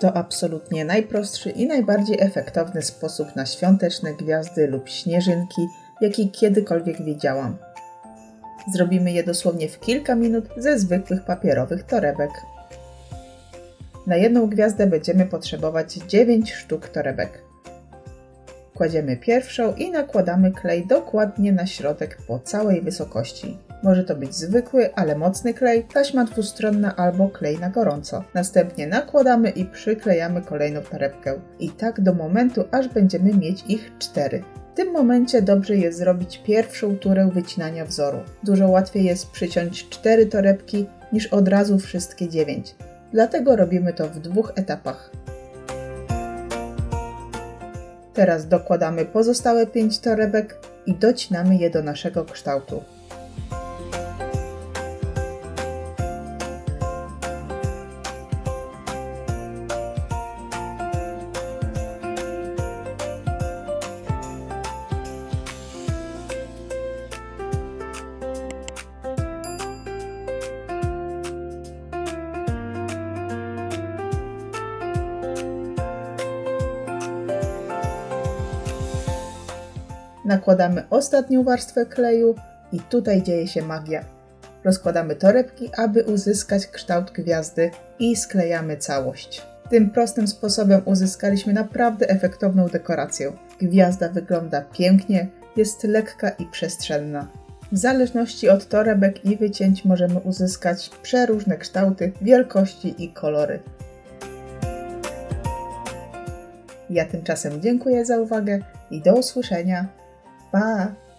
To absolutnie najprostszy i najbardziej efektowny sposób na świąteczne gwiazdy lub śnieżynki, jaki kiedykolwiek widziałam. Zrobimy je dosłownie w kilka minut ze zwykłych papierowych torebek. Na jedną gwiazdę będziemy potrzebować 9 sztuk torebek. Kładziemy pierwszą i nakładamy klej dokładnie na środek po całej wysokości. Może to być zwykły, ale mocny klej, taśma dwustronna albo klej na gorąco. Następnie nakładamy i przyklejamy kolejną torebkę. I tak do momentu, aż będziemy mieć ich cztery. W tym momencie dobrze jest zrobić pierwszą turę wycinania wzoru. Dużo łatwiej jest przyciąć cztery torebki niż od razu wszystkie dziewięć. Dlatego robimy to w dwóch etapach. Teraz dokładamy pozostałe 5 torebek i docinamy je do naszego kształtu. Nakładamy ostatnią warstwę kleju i tutaj dzieje się magia. Rozkładamy torebki, aby uzyskać kształt gwiazdy i sklejamy całość. Tym prostym sposobem uzyskaliśmy naprawdę efektowną dekorację. Gwiazda wygląda pięknie, jest lekka i przestrzenna. W zależności od torebek i wycięć możemy uzyskać przeróżne kształty, wielkości i kolory. Ja tymczasem dziękuję za uwagę i do usłyszenia. 嗯